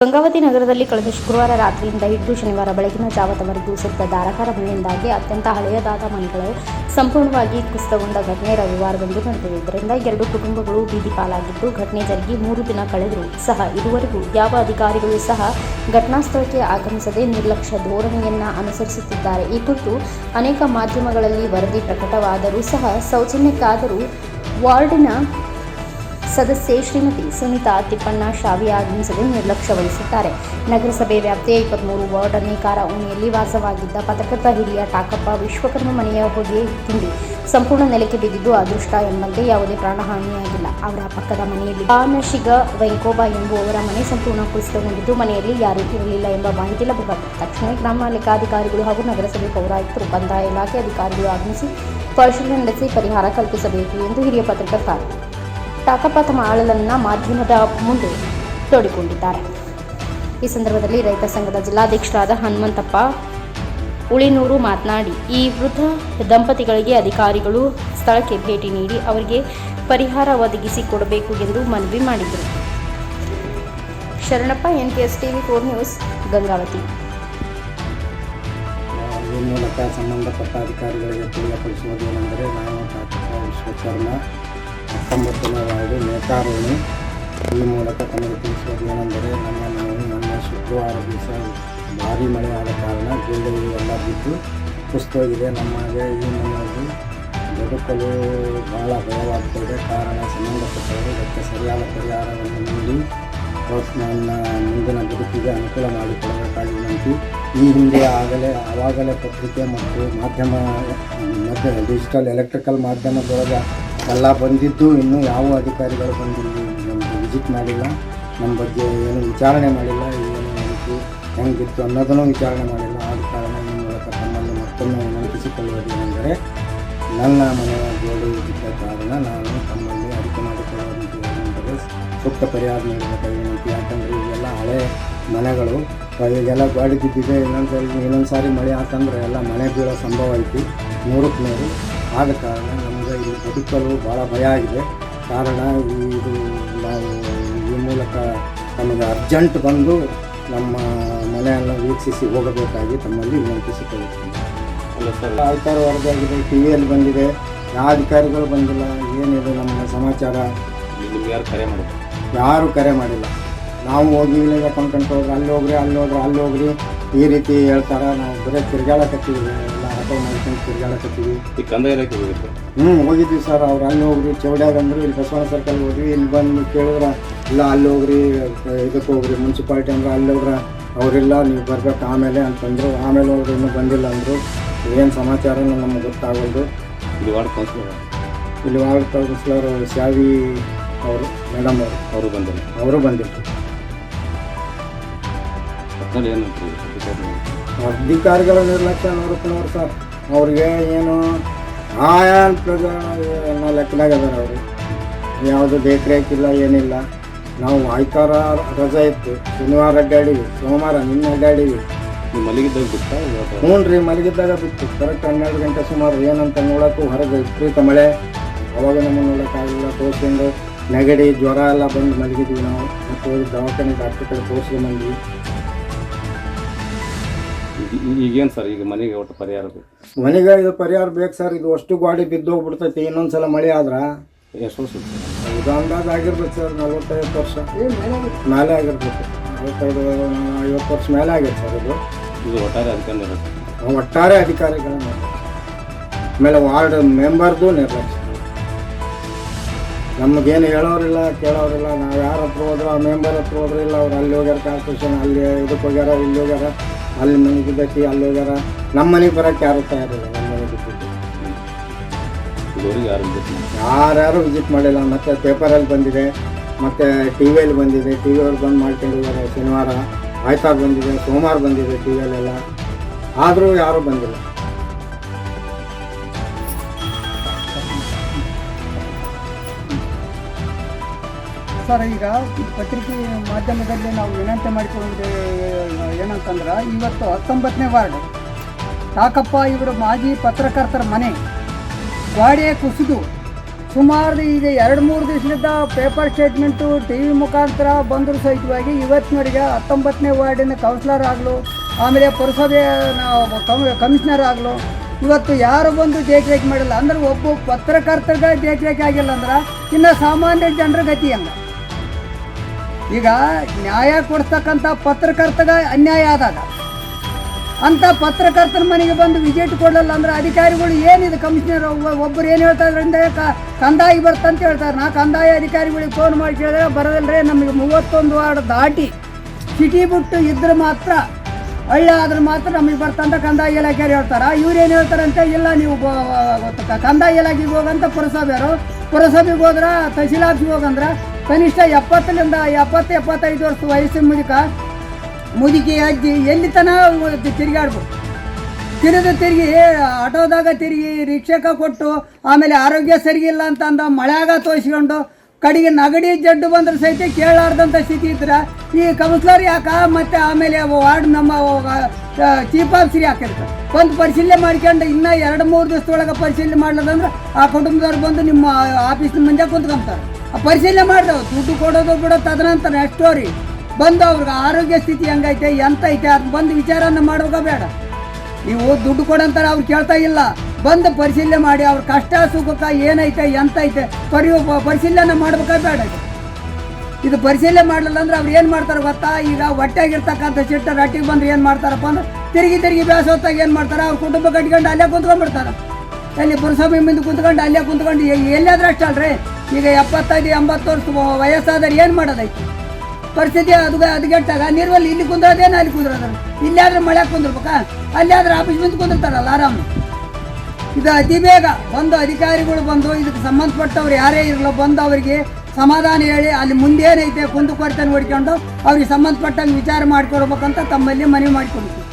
ಗಂಗಾವತಿ ನಗರದಲ್ಲಿ ಕಳೆದ ಶುಕ್ರವಾರ ರಾತ್ರಿಯಿಂದ ಹಿಡಿದು ಶನಿವಾರ ಬೆಳಗಿನ ಜಾವದವರೆಗೂ ಸುತ್ತ ಧಾರಾಕಾರ ಮಳೆಯಿಂದಾಗಿ ಅತ್ಯಂತ ಹಳೆಯದಾದ ಮನೆಗಳು ಸಂಪೂರ್ಣವಾಗಿ ಕುಸಿತಗೊಂಡ ಘಟನೆ ರವಿವಾರದಂದು ನಡೆದಿದೆ ಇದರಿಂದ ಎರಡು ಕುಟುಂಬಗಳು ಬೀದಿ ಪಾಲಾಗಿದ್ದು ಘಟನೆ ಜರುಗಿ ಮೂರು ದಿನ ಕಳೆದರೂ ಸಹ ಇದುವರೆಗೂ ಯಾವ ಅಧಿಕಾರಿಗಳು ಸಹ ಘಟನಾ ಸ್ಥಳಕ್ಕೆ ಆಗಮಿಸದೆ ನಿರ್ಲಕ್ಷ್ಯ ಧೋರಣೆಯನ್ನ ಅನುಸರಿಸುತ್ತಿದ್ದಾರೆ. ಈ ಕುರಿತು ಅನೇಕ ಮಾಧ್ಯಮಗಳಲ್ಲಿ ವರದಿ ಪ್ರಕಟವಾದರೂ ಸಹ ಸೌಜನ್ಯಕ್ಕಾದರೂ ವಾರ್ಡಿನ ಸದಸ್ಯೆ ಶ್ರೀಮತಿ ಸುನೀತಾ ತಿಪ್ಪಣ್ಣ ಶಾವಿ ಆಗಮಿಸದೆ ನಿರ್ಲಕ್ಷ್ಯ ವಹಿಸುತ್ತಾರೆ. ನಗರಸಭೆ ವ್ಯಾಪ್ತಿಯ ಇಪ್ಪತ್ಮೂರು ವಾರ್ಡ್ ಅನೇಕಾರ ಓಣಿಯಲ್ಲಿ ವಾಸವಾಗಿದ್ದ ಪತ್ರಕರ್ತ ಹಿರಿಯ ಟಾಕಪ್ಪ ವಿಶ್ವಕರ್ಮ ಮನೆಯ ಹೊಗೆ ತಿಂಡಿ. ಸಂಪೂರ್ಣ ನೆಲಕ್ಕೆ ಬಿದ್ದಿದ್ದು ಅದೃಷ್ಟ ಎಂಬಂತೆ ಯಾವುದೇ ಪ್ರಾಣಹಾನಿಯಾಗಿಲ್ಲ. ಅವರ ಪಕ್ಕದ ಮನೆಯಲ್ಲಿ ಆನಶಿಗ ವೆಂಕೋಬ ಎಂಬುವವರ ಮನೆ ಸಂಪೂರ್ಣ ಕುಸಿತಗೊಂಡಿದ್ದು ಮನೆಯಲ್ಲಿ ಯಾರೂ ಇರಲಿಲ್ಲ ಎಂಬ ಮಾಹಿತಿ ಲಭ್ಯವಾಗಿದೆ. ತಕ್ಷಣ ಗ್ರಾಮ ಲೆಕ್ಕಾಧಿಕಾರಿಗಳು ಹಾಗೂ ನಗರಸಭೆ ಪೌರಾಯುಕ್ತರು ಕಂದಾಯ ಇಲಾಖೆ ಅಧಿಕಾರಿಗಳು ಆಗಮಿಸಿ ಪರಿಶೀಲನೆ ನಡೆಸಿ ಪರಿಹಾರ ಕಲ್ಪಿಸಬೇಕು ಎಂದು ಹಿರಿಯ ಪತ್ರಕರ್ತ ಟಾಕಪ್ಪ ತಮ್ಮ ಆಳಲನ್ನ ಮಾಧ್ಯಮದ ಮುಂದೆ ತೋಡಿಕೊಂಡಿದ್ದಾರೆ. ಈ ಸಂದರ್ಭದಲ್ಲಿ ರೈತ ಸಂಘದ ಜಿಲ್ಲಾಧ್ಯಕ್ಷರಾದ ಹನುಮಂತಪ್ಪ ಉಳಿನೂರು ಮಾತನಾಡಿ, ಈ ವೃದ್ಧ ದಂಪತಿಗಳಿಗೆ ಅಧಿಕಾರಿಗಳು ಸ್ಥಳಕ್ಕೆ ಭೇಟಿ ನೀಡಿ ಅವರಿಗೆ ಪರಿಹಾರ ಒದಗಿಸಿ ಕೊಡಬೇಕು ಎಂದು ಮನವಿ ಮಾಡಿದರು. Sharanappa N K S TV four news, Gangavati. ಸಂಬಂಧಪಟ್ಟ ಅಧಿಕಾರಿಗಳಿಗೆ ತಿಳಿಯಪಡಿಸುವುದೇನೆಂದರೆ ಡಾಕ್ಟರ್ ವಿಶ್ವಕರ್ಮ ವಾರ್ಡು ನೇಕಾರೋಣಿ ಈ ಮೂಲಕ ತಮಗೆ ತಿಳಿಸುವುದೇನೆಂದರೆ ನಮ್ಮ ಮನೆಯಲ್ಲಿ ನಮ್ಮ ಶುಕ್ರವಾರ ದಿವಸ ಭಾರಿ ಮಳೆ ಆದ ಕಾರಣ ಗಿಡಗಳು ಎಲ್ಲ ಬಿದ್ದು ಕುಸಿತೋಗಿದೆ ನಮಗೆ ಈ ಮನೆಯಲ್ಲಿ ಬದುಕಲು ಬಹಳ ಭಯವಾಗ್ತಿದೆ. ಕಾರಣ ಸಂಬಂಧಪಟ್ಟವರು ಇದಕ್ಕೆ ಸರಿಯಾದ ಪರಿಹಾರವನ್ನು ನೀಡಿ ನನ್ನ ಮುಂದಿನ ಬದುಕಿಗೆ ಅನುಕೂಲ ಮಾಡಿಕೊಡಬೇಕಾಗಿ ಈ ಹಿಂದೆ ಆಗಲೇ, ಆವಾಗಲೇ ಪತ್ರಿಕೆ ಮತ್ತು ಮಾಧ್ಯಮ ಮತ್ತು ಡಿಜಿಟಲ್, ಎಲೆಕ್ಟ್ರಿಕಲ್ ಮಾಧ್ಯಮದೊಳಗೆ ಎಲ್ಲ ಬಂದಿದ್ದು, ಇನ್ನೂ ಯಾವ ಅಧಿಕಾರಿಗಳು ಬಂದಿಲ್ಲ, ನಮಗೆ ವಿಸಿಟ್ ಮಾಡಿಲ್ಲ ನಮ್ಮ ಬಗ್ಗೆ ಏನು ವಿಚಾರಣೆ ಮಾಡಿಲ್ಲ ಏನು ಮಾಹಿತಿ ಹೆಂಗಿತ್ತು ಅನ್ನೋದನ್ನು ವಿಚಾರಣೆ ಮಾಡಿಲ್ಲ. ಆದ ಕಾರಣ ನಿಮ್ಮ ಮೂಲಕ ತಮ್ಮಲ್ಲಿ ಮತ್ತೊಮ್ಮೆ ವಿನಂತಿಸಿಕೊಳ್ಳುವುದೇನೆಂದರೆ ನನ್ನ ಮನೆಯ ಗೋಡೆ ಇದ್ದ ಕಾರಣ ನಾನು ತಮ್ಮಲ್ಲಿ ಅರಿಕೆ ಮಾಡಿಕೊಳ್ಳುವಂತೆ ಏನೆಂದರೆ ಸೂಕ್ತ ಪರಿಹಾರ ನೀಡಬೇಕಾಗಿ ಯಾಕಂದರೆ ಇವೆಲ್ಲ ಹಳೆ ಮನೆಗಳು. ಈಗೆಲ್ಲ ಗಾಡಿ ಬಿದ್ದಿದೆ ಇನ್ನೊಂದು ಇನ್ನೊಂದು ಸಾರಿ ಮಳೆ ಆತಂದ್ರೆ ಎಲ್ಲ ಮನೆ ಬೀಳೋ ಸಂಭವ ಐತಿ. ನೂರಕ್ಕೆ ನೂರು ಆದ ಕಾರಣ ಇಲ್ಲಿ ಬದುಕಲು ಭಾಳ ಭಯ ಆಗಿದೆ. ಕಾರಣ ಇದು ನಾವು ಈ ಮೂಲಕ ನಮಗೆ ಅರ್ಜೆಂಟ್ ಬಂದು ನಮ್ಮ ಮನೆಯನ್ನು ವೀಕ್ಷಿಸಿ ಹೋಗಬೇಕಾಗಿ ತಮ್ಮಲ್ಲಿ ವಿನಂತಿಸಿಕೊಳ್ಳುತ್ತೇನೆ ಅಲ್ಲ ಸರ್ ಆಯ್ತಾರ ವರದಿಯಾಗಿದೆ ಟಿ ವಿಯಲ್ಲಿ ಬಂದಿದೆ. ಯಾವ ಅಧಿಕಾರಿಗಳು ಬಂದಿಲ್ಲ ಏನಿದೆ ನಮ್ಮ ಸಮಾಚಾರ? ನಿಮ್ಗೆ ಯಾರು ಕರೆ ಮಾಡಿಲ್ಲ? ಯಾರೂ ಕರೆ ಮಾಡಿಲ್ಲ. ನಾವು ಹೋಗಿ ಇಲ್ಲಿಂದ ಕೊಂಡ್ಕೊಂಡು ಹೋಗ್ರಿ ಅಲ್ಲಿ ಹೋಗ್ರಿ ಅಲ್ಲಿ ಹೋಗ್ರಿ ಅಲ್ಲಿ ಹೋಗ್ರಿ. ಈ ರೀತಿ ಹೇಳ್ತಾರೆ ನಾವು ಬರೀ ತಿರ್ಗಾಡಕತ್ತೀವಿ ಎಲ್ಲ ಆಟೋ ಮಾಡ್ಕೊಂಡು ತಿರ್ಗಾಡಕತ್ತೀವಿ. ಈ ಕಂದಾಯ ಹೋಗಿತ್ತು ಹ್ಞೂ ಹೋಗಿದ್ವಿ ಸರ್ ಅವ್ರು ಅಲ್ಲಿ ಹೋಗ್ರಿ ಚೌಡ್ಯಾಗ ಅಂದ್ರೆ ಇಲ್ಲಿ ಬಸವನ ಸರ್ಕಲ್ ಹೋದ್ವಿ ಇಲ್ಲಿ ಬಂದು ಕೇಳಿದ್ರೆ ಇಲ್ಲ ಅಲ್ಲಿ ಹೋಗ್ರಿ ಇದಕ್ಕೆ ಹೋಗ್ರಿ ಮುನ್ಸಿಪಾಲ್ಟಿ ಅಂದ್ರೆ ಅಲ್ಲಿ ಹೋಗ್ರ ಅವರಿಲ್ಲ ನೀವು ಬರ್ಬೇಕು ಆಮೇಲೆ ಅಂತಂದ್ರು ಆಮೇಲೆ ಹೋಗ್ರಿ ಇನ್ನೂ ಬಂದಿಲ್ಲ ಅಂದರು ಏನು ಸಮಾಚಾರ ನಮಗೆ ಗೊತ್ತಾಗೋದು ಇಲ್ಲಿ ವಾರ್ಡ್ ಕೌನ್ಸಿಲರ್ ಇಲ್ಲಿ ವಾರ್ಡ್ ಕೌನ್ಸಿಲರ್ ಶಾವಿ ಅವರು ಮೇಡಮ್ ಅವರು. ಅವರು ಬಂದಿಲ್ಲ. ಅವರು ಬಂದಿಲ್ಲ. ಒಟ್ನಲ್ಲಿ ಅಧಿಕಾರಿ ಅಧಿಕಾರಿಗಳ ನಿರ್ಲಕ್ಷ್ಯ ನೋಡ್ಕೊಂಡವ್ರು ಸರ್ ಅವ್ರಿಗೆ ಏನು ಆಯಾ ಅನ್ನೋ ಲೆಕ್ಕದಾಗ ಅದಾರ ಅವರು. ಯಾವುದು ದೇಖರೇಖ ಇಲ್ಲ ಏನಿಲ್ಲ. ನಾವು ಆಯ್ತಾರ ರಜೆ ಇತ್ತು. ಶನಿವಾರ ಅಡ್ಡಾಡೀವಿ ಸೋಮವಾರ ನಿನ್ನೆ ಅಡ್ಡಾಡೀವಿ ನೀವು ಮಲಗಿದ್ದಾಗ ಬಿಟ್ಟ ಹ್ಞೂ ರೀ ಮಲಗಿದ್ದಾಗ ಬಿತ್ತು. ಕರೆಕ್ಟ್ ಹನ್ನೆರಡು ಗಂಟೆ ಸುಮಾರು ಏನಂತ ನೋಡೋಕ್ಕೂ ಹೊರಗೆ ವಿಪರೀತ ಮಳೆ. ಅವಾಗ ನಮಗೆ ನೋಡೋಕ್ಕಾಗಲಿಲ್ಲ ತೋರಿಸ್ಕೊಂಡು ನೆಗಡಿ ಜ್ವರ ಎಲ್ಲ ಬಂದು ಮಲಗಿದ್ವಿ ನಾವು. ಮತ್ತು ಹೋಗಿ ದವಾಖಾನೆ ಡಾಕ್ಟರ್ ಕಡೆ ತೋರಿಸ್ಕೊಂಡು ಬಂದ್ವಿ ಈಗೇನು ಸರ್? ಈಗ ಮನೆಗೆ ಒಟ್ಟು ಪರಿಹಾರ ಬೇಕು. ಮನೆಗೆ ಇದು ಪರಿಹಾರ ಬೇಕು ಸರ್. ಇದು ಅಷ್ಟು ಗಾಡಿ ಬಿದ್ದೋಗ್ಬಿಡ್ತೈತಿ. ಇನ್ನೊಂದು ಇನ್ನೊಂದ್ಸಲ ಮಳೆ ಆದ್ರೆ ಎಷ್ಟು ವರ್ಷ? ಇದು ಅಂದಾಜು ಆಗಿರ್ಬೇಕು ಸರ್. ನಲ್ವತ್ತೈದು ವರ್ಷ. ಮೇಲೆ ಆಗಿರ್ಬೇಕು. ನಲ್ವತ್ತೈದು ಐವತ್ತು ವರ್ಷ ಮೇಲೆ ಆಗೈತೆ ಸರ್ ಇದು. ಇದು ಒಟ್ಟಾರೆ ಅಧಿಕಾರಿ ಇರುತ್ತೆ ಒಟ್ಟಾರೆ ಅಧಿಕಾರಿಗಳ ನಿರ್ಲಕ್ಷ್ಯ ಆಮೇಲೆ ವಾರ್ಡ್ ಮೆಂಬರ್ದು ನಿರ್ಲಕ್ಷ್ಯ. ನಮಗೇನು ಹೇಳೋರಿಲ್ಲ ಕೇಳೋರಿಲ್ಲ. ನಾವು ಯಾರ ಹತ್ರ ಹೋದ್ರೆ ಆ ಮೆಂಬರ್ ಹತ್ರ ಹೋದ್ರೆ ಇಲ್ಲ. ಅವ್ರು ಅಲ್ಲಿ ಹೋಗ್ಯಾರ ಕಾರ್ಪೊರೇಷನ್ ಅಲ್ಲಿ ಇದಕ್ಕೆ ಹೋಗ್ಯಾರ ಇಲ್ಲಿ ಹೋಗ್ಯಾರ. ಅಲ್ಲಿ ಮನೆಗಿದ್ದಕ್ಕೆ ಅಲ್ಲಿ ಹೋಗ್ಯಾರ. ನಮ್ಮ ಮನೆಗೆ ಬರೋಕ್ಕೆ ಯಾರು ತಯಾರಿಲ್ಲ ನಮ್ಮ ಮನೆಗೆ ಬಿದ್ದೈತಿ ಇದುವರೆಗೆ ಯಾರು ವಿಸಿಟ್ ಮಾಡಿ ಯಾರ್ಯಾರು ವಿಸಿಟ್ ಮಾಡಿಲ್ಲ. ಮತ್ತು ಪೇಪರಲ್ಲಿ ಬಂದಿದೆ ಮತ್ತು ಟಿ ವಿಯಲ್ಲಿ ಬಂದಿದೆ. ಟಿ ವಿಯಲ್ಲಿ ಬಂದು ಮಾಡ್ಕೊಂಡಿದ್ದಾರೆ ಶನಿವಾರ. ಆಯ್ತಾರ ಬಂದಿದೆ ಸೋಮವಾರ ಬಂದಿದೆ ಟಿ ವಿಯಲ್ಲೆಲ್ಲ ಆದರೂ ಯಾರೂ ಬಂದಿಲ್ಲ. ಸರ್, ಈಗ ಪತ್ರಿಕೆ ಮಾಧ್ಯಮದಲ್ಲಿ ನಾವು ವಿನಂತಿ ಮಾಡಿಕೊಂಡು ಏನಂತಂದ್ರೆ, ಇವತ್ತು ಹತ್ತೊಂಬತ್ತನೇ ವಾರ್ಡ್ ಕಾಕಪ್ಪ ಇವರು ಮಾಜಿ ಪತ್ರಕರ್ತರ ಮನೆ ಗಾಡಿಯೇ ಕುಸಿದು, ಸುಮಾರು ಈಗ ಎರಡು ಮೂರು ದಿವಸದಿಂದ ಪೇಪರ್ ಸ್ಟೇಟ್ಮೆಂಟು ಟಿ ವಿ ಮುಖಾಂತರ ಬಂದರೂ ಸಹಿತವಾಗಿ ಇವತ್ತಿನವರೆಗೆ ಹತ್ತೊಂಬತ್ತನೇ ವಾರ್ಡಿನ ಕೌನ್ಸಿಲರ್ ಆಗಲು, ಆಮೇಲೆ ಪುರಸಭೆ ಕಮಿಷನರ್ ಆಗಲು. ಇವತ್ತು ಯಾರು ಬಂದು ದೇಖರೇಖೆ ಮಾಡಿಲ್ಲ? ಅಂದ್ರೆ ಒಬ್ಬ ಪತ್ರಕರ್ತರಿಗೆ ದೇಖರೇಖೆ ಆಗಿಲ್ಲ ಅಂದ್ರೆ, ಇನ್ನು ಸಾಮಾನ್ಯ ಜನರ ಗತಿ ಹಂಗ? ಈಗ ನ್ಯಾಯ ಕೊಡ್ತಕ್ಕಂಥ ಪತ್ರಕರ್ತಗ ಅನ್ಯಾಯ ಆದಾಗ, ಅಂಥ ಪತ್ರಕರ್ತನ ಮನೆಗೆ ಬಂದು ವಿಸಿಟ್ ಕೊಡಲ್ಲ ಅಂದ್ರೆ ಅಧಿಕಾರಿಗಳು ಏನಿದೆ ಕಮಿಷನರ್ ಒಬ್ಬರು ಏನು ಹೇಳ್ತಾ ಇದ್ರಿಂದ ಕಂದಾಯ ಬರ್ತಂತ ಹೇಳ್ತಾರೆ ನಾ ಕಂದಾಯ ಅಧಿಕಾರಿಗಳಿಗೆ ಫೋನ್ ಮಾಡಿ ಕೇಳಿದ್ರೆ ಬರೋದಿಲ್ಲರಿ ನಮಗೆ ಮೂವತ್ತೊಂದು ವಾರ್ಡ್ ದಾಟಿ ಸಿಟಿ ಬಿಟ್ಟು ಇದ್ರೆ ಮಾತ್ರ ಹಳ್ಳಿ ಆದ್ರೆ ಮಾತ್ರ ನಮಗೆ ಬರ್ತಂತ ಕಂದಾಯ ಇಲಾಖೆಯವ್ರು ಹೇಳ್ತಾರೆ. ಇವ್ರು ಏನು ಹೇಳ್ತಾರಂತೆ, ಇಲ್ಲ ನೀವು ಕಂದಾಯ ಇಲಾಖೆಗೆ ಹೋಗಂತ ಪುರಸಭೆಯವರು, ಪುರಸಭೆಗೆ ಹೋದ್ರೆ ತಹಸೀಲ್ ಆಫೀಸ್ಗೆ ಹೋಗಂದ್ರೆ ಕನಿಷ್ಠ ಎಪ್ಪತ್ತರಿಂದ ಎಪ್ಪತ್ತು, ಎಪ್ಪತ್ತೈದು ವರ್ಷ ವಯಸ್ಸಿನ ಮುದುಕ ಮುದುಕಿ ಅಜ್ಜಿ ಎಲ್ಲಿ ತನ ತಿರುಗಾಡ್ಬೇಕು. ತಿರುಗಿ ತಿರುಗಿ ಆಟೋದಾಗ ತಿರುಗಿ ರಿಕ್ಷಾಕ ಕೊಟ್ಟು ಆಮೇಲೆ ಆರೋಗ್ಯ ಸರಿಗಿಲ್ಲ ಅಂತ ಅಂದ ಮಳೆಯಾಗ ತೋರಿಸ್ಕೊಂಡು ಕಡೆಗೆ ನಗಡಿ ಜಡ್ಡು ಬಂದ್ರೆ ಸಹಿತ ಕೇಳಾರ್ದಂಥ ಸ್ಥಿತಿ ಇದ್ರೆ. ಈ ಕೌನ್ಸಿಲರ್ ಯಾಕೆ? ಮತ್ತು ಆಮೇಲೆ ವಾರ್ಡ್ ನಮ್ಮ ಚೀಫ್ ಆಫೀಸರ್ ಹಾಕಿರ್ತಾರೆ ಒಂದು ಪರಿಶೀಲನೆ ಮಾಡ್ಕೊಂಡು ಇನ್ನೂ ಎರಡು ಮೂರು ದಿವಸದೊಳಗೆ ಪರಿಶೀಲನೆ ಮಾಡ್ಲದಂದ್ರೆ ಆ ಕುಟುಂಬದವ್ರು ಬಂದು ನಿಮ್ಮ ಆಫೀಸ್ನ ಮುಂದೆ ಕುಂತ್ಕೊಂತಾರೆ. ಪರಿಶೀಲನೆ ಮಾಡ್ದವು ದುಡ್ಡು ಕೊಡೋದು ಬಿಡೋ ತದನಂತರ ಸ್ಟೋರಿ ಬಂದು ಅವ್ರಿಗೆ ಆರೋಗ್ಯ ಸ್ಥಿತಿ ಹೆಂಗೈತೆ ಎಂತೈತೆ ಅದು ಬಂದು ವಿಚಾರನ ಮಾಡೋಕ ಬೇಡ. ನೀವು ದುಡ್ಡು ಕೊಡಂತಾರೆ ಅವ್ರು ಕೇಳ್ತಾ ಇಲ್ಲ. ಬಂದು ಪರಿಶೀಲನೆ ಮಾಡಿ, ಅವ್ರ ಕಷ್ಟ ಸುಖಕ್ಕೆ ಏನೈತೆ, ಎಂತೈತೆ ಪರಿ ಪರಿಶೀಲನೆ ಮಾಡ್ಬೇಕಾ ಬೇಡ. ಇದು? ಪರಿಶೀಲನೆ ಮಾಡಲಿಲ್ಲ ಅಂದ್ರೆ ಅವ್ರು ಏನು ಮಾಡ್ತಾರೆ ಗೊತ್ತಾ? ಈಗ ಹೊಟ್ಟೆಗಿರ್ತಕ್ಕಂಥ ಚಿಟ್ಟ ರಟ್ಟಿಗೆ ಬಂದ್ರೆ ಏನು ಮಾಡ್ತಾರಪ್ಪ ಅಂದ್ರೆ ತಿರುಗಿ ತಿರುಗಿ ಬೇಸೋತ್ತಾಗ ಏನು ಮಾಡ್ತಾರೆ? ಅವ್ರ ಕುಟುಂಬ ಕಟ್ಕೊಂಡು ಅಲ್ಲೇ ಕುಂತ್ಕೊಂಡ್ಬಿಡ್ತಾರೆ. ಅಲ್ಲಿ ಪುರಸಭೆ ಮುಂದೆ ಕುಂತ್ಕೊಂಡು, ಅಲ್ಲೇ ಕುಂತ್ಕೊಂಡು ಎಲ್ಲಾದ್ರೂ ಅಷ್ಟಲ್ರಿ ಈಗ ಎಪ್ಪತ್ತೈದು, ಎಂಬತ್ತು ವರ್ಷ ವಯಸ್ಸಾದ್ರೆ ಏನು ಮಾಡೋದೈತಿ ಪರಿಸ್ಥಿತಿ ಅದು ಅದಗೆಟ್ಟಾಗ ನೀರಲ್ಲಿ ಇಲ್ಲಿ ಕುಂದ್ರದೇನು ಅಲ್ಲಿ ಕುಂದ್ರದ. ಇಲ್ಲಾದ್ರೆ ಮಳೆ ಕುಂದಿರ್ಬೇಕಾ? ಅಲ್ಲಾದ್ರೆ ಆಫೀಸ್ ಮುಂದೆ ಕುಂದಿರ್ತಾರಲ್ಲ ಆರಾಮ್. ಇದು ಅತಿ ಬೇಗ ಬಂದು ಅಧಿಕಾರಿಗಳು ಬಂದು ಇದಕ್ಕೆ ಸಂಬಂಧಪಟ್ಟವ್ರು ಯಾರೇ ಇರಲ್ಲ ಬಂದು ಅವರಿಗೆ ಸಮಾಧಾನ ಹೇಳಿ ಅಲ್ಲಿ ಮುಂದೇನೈತೆ ಕುಂದು ಕೊರತೆ ನೋಡ್ಕೊಂಡು ಅವ್ರಿಗೆ ಸಂಬಂಧಪಟ್ಟಂಗೆ ವಿಚಾರ ಮಾಡ್ಕೊಡ್ಬೇಕಂತ ತಮ್ಮಲ್ಲಿ ಮನವಿ ಮಾಡಿಕೊಡ್ತೀವಿ.